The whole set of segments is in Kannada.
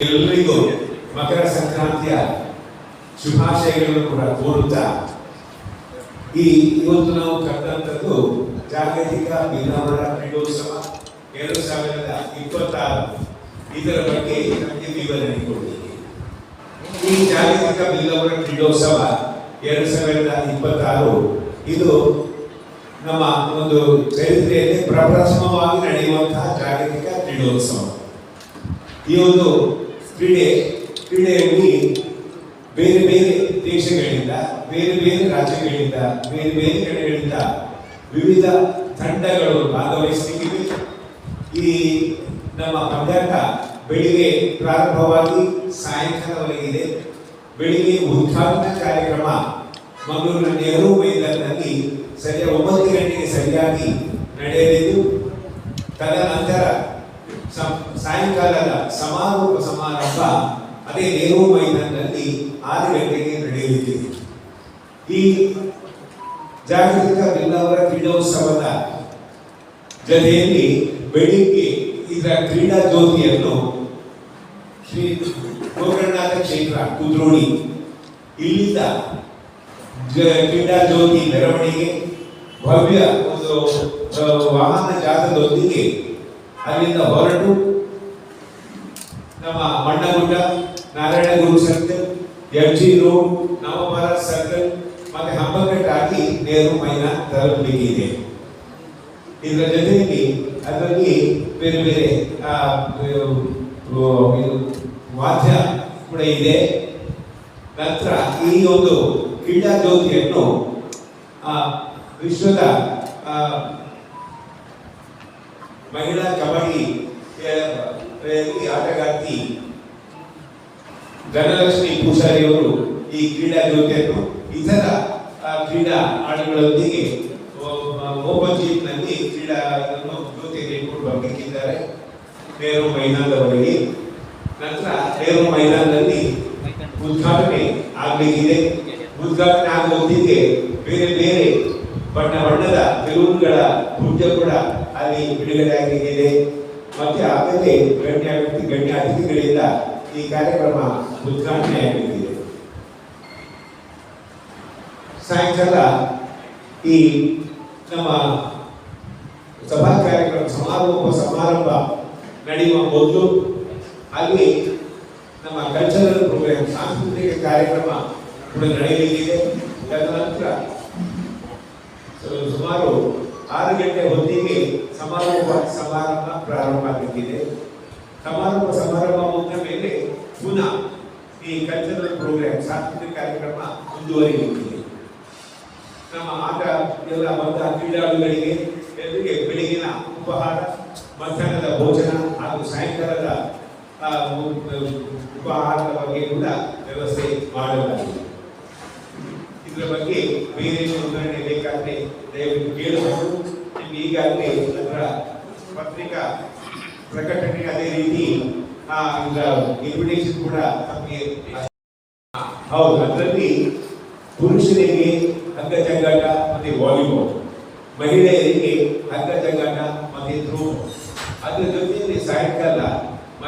ಎಲ್ಲರಿಗೂ ಮಕರ ಸಂಕ್ರಾಂತಿಯ ಶುಭಾಶಯಗಳನ್ನು ಕೂಡ ಕೋರುತ್ತಾ, ಈ ಇವತ್ತು ನಾವು ಕರೆದಂಥದ್ದು ಜಾಗತಿಕ ಬಿಲ್ಲವರ ಕ್ರೀಡೋತ್ಸವ ಎರಡು ಸಾವಿರದ ಇಪ್ಪತ್ತಾರು. ಇದರ ಬಗ್ಗೆ ನಮಗೆ ವಿವರಣೆ ಕೊಡಲಿಕ್ಕೆ ಈ ಜಾಗತಿಕ ಬಿಲ್ಲವರ ಕ್ರೀಡೋತ್ಸವ ಎರಡು ಸಾವಿರದ ಇಪ್ಪತ್ತಾರು. ಇದು ನಮ್ಮ ಒಂದು ಚರಿತ್ರೆಯಲ್ಲಿ ಪ್ರಪ್ರಥಮವಾಗಿ ನಡೆಯುವಂತಹ ಜಾಗತಿಕ ಕ್ರೀಡೋತ್ಸವ. ಈ ಒಂದು ಕ್ರೀಡೆ, ಕ್ರೀಡೆಯಲ್ಲಿ ಬೇರೆ ಬೇರೆ ದೇಶಗಳಿಂದ, ಬೇರೆ ಬೇರೆ ರಾಜ್ಯಗಳಿಂದ, ಬೇರೆ ಬೇರೆ ಕಡೆಗಳಿಂದ ವಿವಿಧ ತಂಡಗಳು ಭಾಗವಹಿಸಿ ಈ ನಮ್ಮ ಪಂದ್ಯಾಟ ಬೆಳಿಗ್ಗೆ ಪ್ರಾರಂಭವಾಗಿ ಸಾಯಂಕಾಲವರೆಗಿದೆ. ಬೆಳಿಗ್ಗೆ ಉದ್ಘಾಟನಾ ಕಾರ್ಯಕ್ರಮ ಮಂಗಳೂರಿನ ನೆಹರು ಮೈದಾನದಲ್ಲಿ ಸರಿಯಾಗಿ ಒಂಬತ್ತು ಗಂಟೆಗೆ ಸರಿಯಾಗಿ ನಡೆಯಲಿದ್ದು, ತದನಂತರ ಸಾಯಂಕಾಲದ ಸಮಾರೋಪ ಸಮಾರಂಭ ಅದೇ ನೆಹರು ಮೈದಾನದಲ್ಲಿ ಆರು ಗಂಟೆಗೆ ನಡೆಯಲಿದೆ. ಈ ಜಾಗತಿಕ ಬಿಲ್ಲವರ ಕ್ರೀಡೋತ್ಸವದ ಜೊತೆಯಲ್ಲಿ ಬೆಳಿಗ್ಗೆ ಇದರ ಕ್ರೀಡಾ ಜ್ಯೋತಿಯನ್ನು ಶ್ರೀ ಗೋಕರ್ಣನಾಥ ಕ್ಷೇತ್ರ ಕುದ್ರೋಳಿ ಇಲ್ಲಿಂದ ಕ್ರೀಡಾ ಜ್ಯೋತಿ ಮೆರವಣಿಗೆ ಭವ್ಯ ಒಂದು ವಾಹನ ಜಾಥದೊಂದಿಗೆ ಅಲ್ಲಿಂದ ಹೊರಟು ನಮ್ಮ Mannagudda Narayanaguru circle M G road Navamara circle ಮತ್ತೆ ಹಂಬಕಟ್ ಆಗಿ ನೇರು ಮೈನ ತಲುಪಲಿಕ್ಕಿದೆ. ಇದರ ಜೊತೆಯಲ್ಲಿ ಅದರಲ್ಲಿ ಬೇರೆ ಬೇರೆ ವಾದ್ಯ ಕೂಡ ಇದೆ. ನಂತರ ಈ ಒಂದು ಕ್ರೀಡಾ ಜ್ಯೋತಿಯನ್ನು ವಿಶ್ವದ ಮಹಿಳಾ ಕಬಡ್ಡಿ ಆಟಗಾರ್ತಿ ಧನಲಕ್ಷ್ಮಿ ಪೂಜಾರಿ ಅವರು ಈ ಕ್ರೀಡಾ ಜೊತೆಯನ್ನು ಇತರ ಕ್ರೀಡಾ ಆಟಗಳೊಂದಿಗೆ ಓಪನ್ನಲ್ಲಿ ಕ್ರೀಡಾ ಜೊತೆಗೆ ಇಟ್ಕೊಂಡು ಬರಬೇಕಿದ್ದಾರೆ. ನೆಹರು ಮೈದಾನದವರೆಗೆ. ನಂತರ ನೆಹರು ಮೈದಾನದಲ್ಲಿ ಉದ್ಘಾಟನೆ ಆಗಬೇಕಿದೆ ಉದ್ಘಾಟನೆ ಆಗುವ ಹೊತ್ತಿಗೆ ಬೇರೆ ಬೇರೆ ಬಣ್ಣ ಬಣ್ಣದ ಬೆಲೂನ್ಗಳ ಪೂಜೆ ಕೂಡ ಅಲ್ಲಿ ಬಿಡುಗಡೆ ಆಗಲಿದೆ ಮತ್ತೆ ಆಮೇಲೆ ಗಣ್ಯ ವ್ಯಕ್ತಿ ಗಣ್ಯ ಅತಿಥಿಗಳಿಂದ ಈ ಕಾರ್ಯಕ್ರಮ ಉದ್ಘಾಟನೆ ಆಗಲಿದೆ ಸಾಯಂಕಾಲ ಈ ನಮ್ಮ ಸಭಾ ಕಾರ್ಯಕ್ರಮ ಸಮಾರೋಪ ಸಮಾರಂಭ ನಡೆಯುವ ಮೊದಲು ಅಲ್ಲಿ ನಮ್ಮ ಕಲ್ಚರಲ್ ಪ್ರೋಗ್ರಾಮ್ ಸಾಂಸ್ಕೃತಿಕ ಕಾರ್ಯಕ್ರಮ ಕೂಡ ನಡೆಯಲಿದೆ ತದನಂತರ ಸುಮಾರು ಆರು ಗಂಟೆ ಹೊತ್ತಿಗೆ ಸಮಾರೋಪ ಸಮಾರಂಭ ಪ್ರಾರಂಭ ಆಗುತ್ತಿದೆ ಸಮಾರೋಪ ಸಮಾರಂಭ ಮುಗಿದ ಮೇಲೆ ಪುನಃ ಈ ಕಲ್ಚರಲ್ ಪ್ರೋಗ್ರಾಮ್ ಸಾಂಸ್ಕೃತಿಕ ಕಾರ್ಯಕ್ರಮ ಮುಂದುವರಿಯುತ್ತಿದೆ. ನಮ್ಮ ಆಟ ಎಲ್ಲ ಬಂದ ಕ್ರೀಡಾಳುಗಳಿಗೆ, ಎಲ್ಲರಿಗೆ ಬೆಳಗಿನ ಉಪಹಾರ, ಮಧ್ಯಾಹ್ನದ ಭೋಜನ ಹಾಗೂ ಸಾಯಂಕಾಲದ ಉಪಹಾರದ ಬಗ್ಗೆ ಕೂಡ ವ್ಯವಸ್ಥೆ ಮಾಡಲಾಗಿದೆ. ಇದರ ಬಗ್ಗೆ ಬೇರೆ ವಿವರಣೆ ಬೇಕಾದ್ರೆ ದಯವಿಟ್ಟು ಕೇಳಬಹುದು ನಿಮ್ಗೆ ಈಗಾಗಲೇ ಅದರ ಪತ್ರಿಕಾ ಪ್ರಕಟಣೆ ಅದೇ ರೀತಿ ಆ ಇನ್ವಿಟೇಷನ್ ಕೂಡ ನಮಗೆ ಹೌದು ಅದರಲ್ಲಿ ಪುರುಷರಿಗೆ ಹಗ್ಗ ಜಗ್ಗಾಟ ಮತ್ತೆ ವಾಲಿಬಾಲ್ ಮಹಿಳೆಯರಿಗೆ ಹಗ್ಗ ಜಗ್ಗಾಟ ಮತ್ತೆ ಥ್ರೋ ಅದರ ಜೊತೆಯಲ್ಲಿ ಸಾಯಂಕಾಲ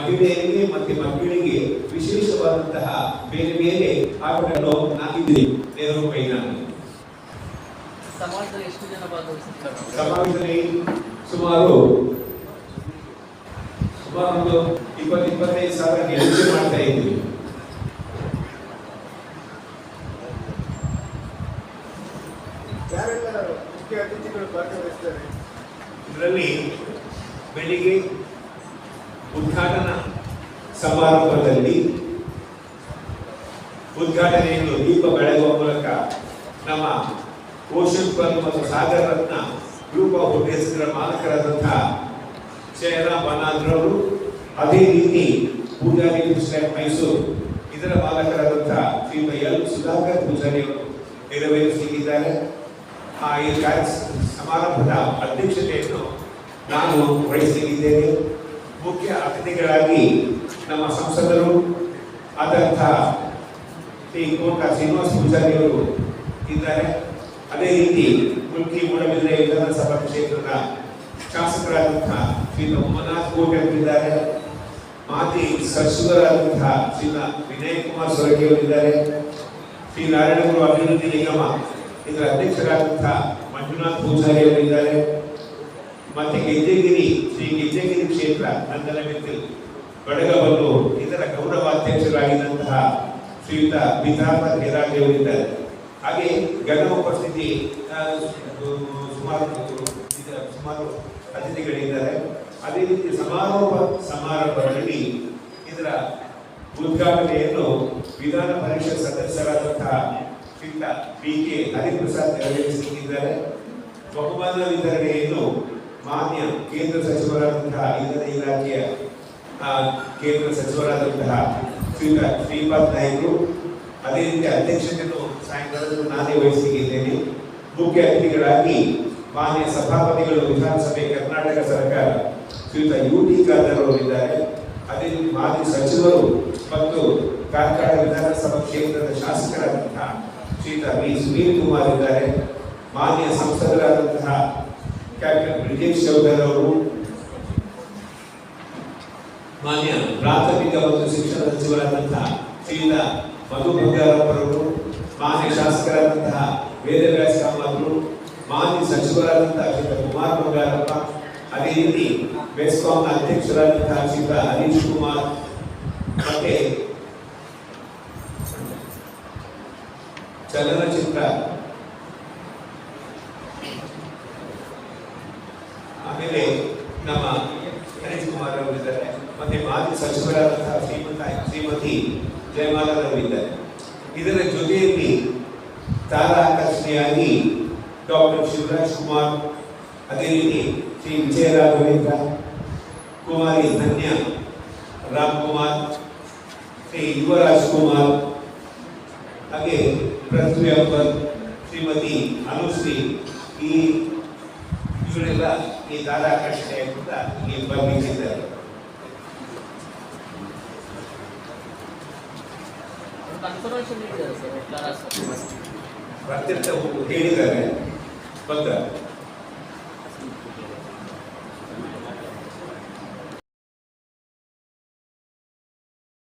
ಮಹಿಳೆಯರಿಗೆ ಮತ್ತೆ ಮಕ್ಕಳಿಗೆ ವಿಶೇಷವಾದಂತಹ ಬೇರೆ ಬೇರೆ ಆಟಗಳನ್ನು ನಾನಿದ್ದೀನಿ ನೆಹರು ಮೈದಾನ ಸಮಾಜದಲ್ಲಿ ಎಷ್ಟು ಜನ ಸಮಾವೇಶದಲ್ಲಿ ಸುಮಾರು ಸುಮಾರು ಒಂದು ಇಪ್ಪತ್ತು ಇಪ್ಪತ್ತೈದು ಸಾವಿರ ನಿರೀಕ್ಷೆ ಮಾಡ್ತಾ ಇದ್ದೀವಿ. ಉದ್ಘಾಟನಾ ಸಮಾರಂಭದಲ್ಲಿ ಉದ್ಘಾಟನೆಯನ್ನು ದೀಪ ಬೆಳಗುವ ಮೂಲಕ ನಮ್ಮ ಓಷನ್ ಪಲ್ ಮತ್ತು ಸಾಗರ್ ರತ್ನ ಆಫ್ ಹೋಟೆಲ್ಸ್ಗಳ ಮಾಲಕರಾದಂತಹ ಜಯರಾಮ್ ಬನಾದ್ರವರು ಅದೇ ರೀತಿ ಪೂಜಾರಿ ಮೈಸೂರು ಇದರ ಮಾಲಕರಾದಂತಹ ಎಲ್ ಸುಧಾಕರ್ ಪೂಜಾರಿ ಅವರು ನೆರವೇರಿಸಲಿದ್ದಾರೆ ಆ ಈ ಕಾರ್ಯ ಸಮಾರಂಭದ ಅಧ್ಯಕ್ಷತೆಯನ್ನು ನಾನು ವಹಿಸಲಿದ್ದೇನೆ ಮುಖ್ಯ ಅತಿಥಿಗಳಾಗಿ ನಮ್ಮ ಸಂಸದರು ಆದಂಥ ಶ್ರೀ ಕೋಟ ಶ್ರೀನಿವಾಸ ಪೂಜಾರಿ ಅವರು ಇದ್ದಾರೆ. ಅದೇ ರೀತಿ ಮುಲ್ಕಿ ಮೂಡಬಿದ್ರೆ ವಿಧಾನಸಭಾ ಕ್ಷೇತ್ರದ ಶಾಸಕರಾದಂಥ ಶ್ರೀ ಮಂಜುನಾಥ್ ಕೋಟೆ ಅವರಿದ್ದಾರೆ ಮಾಜಿ ಸಚಿವರಾದಂತಹ ಶ್ರೀ ವಿನಯ್ ಕುಮಾರ್ ಸೊರಗಿ ಅವರಿದ್ದಾರೆ ಶ್ರೀ ನಾರಾಯಣಗುರು ಅಭಿವೃದ್ಧಿ ನಿಗಮ ಇದರ ಅಧ್ಯಕ್ಷರಾದಂತಹ ಮಂಜುನಾಥ್ ಪೂಜಾರಿ ಅವರಿದ್ದಾರೆ ಮತ್ತೆ ಗೆದ್ದಿಗೆ ಕ್ಷೇತ್ರ ನಂದನ ಬಡಗಬಲ್ಲೂರು ಇದರ ಗೌರವಾಧ್ಯಕ್ಷರಾಗಿದ್ದಂತಹ ಶ್ರೀಯುತ ಬಿತಾಪ ಕೇರಾಜಿಯವರಿದ್ದಾರೆ ಹಾಗೆ ಗಣ ಉಪಸ್ಥಿತಿ ಸುಮಾರು ಸುಮಾರು ಅತಿಥಿಗಳಿದ್ದಾರೆ. ಅದೇ ರೀತಿ ಸಮಾರೋಪ ಸಮಾರಂಭದಲ್ಲಿ ಇದರ ಉದ್ಘಾಟನೆಯನ್ನು ವಿಧಾನ ಪರಿಷತ್ ಸದಸ್ಯರಾದಂತಹ ಶ್ರೀಯುತ ಬಿ ಕೆ ಹರಿಪ್ರಸಾದ್ ನೆರವೇರಿಸಲಿದ್ದಾರೆ ಬಹುಮಾನ ವಿತರಣೆಯನ್ನು ಮಾನ್ಯ ಕೇಂದ್ರ ಸಚಿವರಾದಂತಹ ಇಂಧನ ಇಲಾಖೆಯ ಕೇಂದ್ರ ಸಚಿವರಾದಂತಹ ಶ್ರೀಯುತ ಶ್ರೀಪಾದ್ ನಾಯ್ಕರು ಅದೇ ರೀತಿ ಅಧ್ಯಕ್ಷತೆಯನ್ನು ಸಾಯಂಕಾಲದಲ್ಲಿ ನಾನೇ ವಹಿಸಿದ್ದೇನೆ ಮುಖ್ಯ ಅತಿಥಿಗಳಾಗಿ ಮಾನ್ಯ ಸಭಾಪತಿಗಳು, ವಿಧಾನಸಭೆ, ಕರ್ನಾಟಕ ಸರ್ಕಾರ, ಶ್ರೀಯುತ ಯು ಟಿ ಖಾದರ್ ಅವರಿದ್ದಾರೆ. ಅದೇ ರೀತಿ ಮಾಜಿ ಸಚಿವರು ಮತ್ತು ಕಾರ್ಕಳ ವಿಧಾನಸಭಾ ಕ್ಷೇತ್ರದ ಶಾಸಕರಾದಂತಹ ಶ್ರೀಯುತ ವಿ. ಸುನೀಲ್ ಕುಮಾರ್ ಇದ್ದಾರೆ. ಮಾನ್ಯ ಸಂಸದರಾದಂತಹ ಕ್ಯಾಪ್ಟನ್ ಬ್ರಿಜೇಶ್ ಚೌಧರಿ ಅವರು ಮಾನ್ಯ ಪ್ರಾಥಮಿಕ ಮತ್ತು ಶಿಕ್ಷಣ ಸಚಿವರಾದಂತಹ ಶ್ರೀಯುತ ಮಧು ಬಂಗಾರಪ್ಪರವರು ಮಾನ್ಯ ಶಾಸಕರಾದಂತಹ ವೇದವ್ಯಾಸ ಕಾಮತ್ರು ಮಾನ್ಯ ಸಚಿವರಾದಂತಹ ಶ್ರೀಯುತ ಕುಮಾರ್ ಬಂಗಾರಪ್ಪ ಅದೇ ರೀತಿ ಬೆಸ್ಕಾಂನ ಅಧ್ಯಕ್ಷರಾದಂತಹ ಶ್ರೀಯುತ ಹರೀಶ್ ಕುಮಾರ್ ಮತ್ತೆ ಚಲನಚಿತ್ರ ಆಮೇಲೆ ನಮ್ಮ ಹರೀಶ್ ಕುಮಾರ್ ಅವರಿದ್ದಾರೆ ಮತ್ತೆ ಮಾಜಿ ಸಚಿವರಾದಂತಹ ಶ್ರೀಮಂತ ಶ್ರೀಮತಿ ಜಯಮಾಲರವರಿದ್ದಾರೆ ಇದರ ಜೊತೆಯಲ್ಲಿ ತಾರಾಕರ್ಷಣೆಯಾಗಿ ಡಾಕ್ಟರ್ ಶಿವರಾಜ್ ಕುಮಾರ್ ಅದೇ ರೀತಿ ಶ್ರೀ ವಿಜಯರಾಘವೇಂದ್ರ ಕುಮಾರಿ ಧನ್ಯ ರಾಮ್ ಕುಮಾರ್ ಶ್ರೀ ಯುವರಾಜ್ ಕುಮಾರ್ ಹಾಗೆ ಪೃಥ್ವಿ ಅಕ್ಬರ್ ಶ್ರೀಮತಿ ಅನುಶ್ರೀ ಈ ಇವರೆಲ್ಲ ಈ ದಾರಾಕರ್ಷಣೆ ಕೂಡ ಇಲ್ಲಿ ಬರ್ಲಿಕ್ಕಿದ್ದಾರೆ ಕನ್ಫರ್ಮೇಷನ್ ನೀಡಿದ್ದಾರೆ ಸರ್ ಎಟ್ಲಾರ ಬರ್ತಿರ್ತ ಹೇಳಿದ್ದಾರೆ ಬಂದ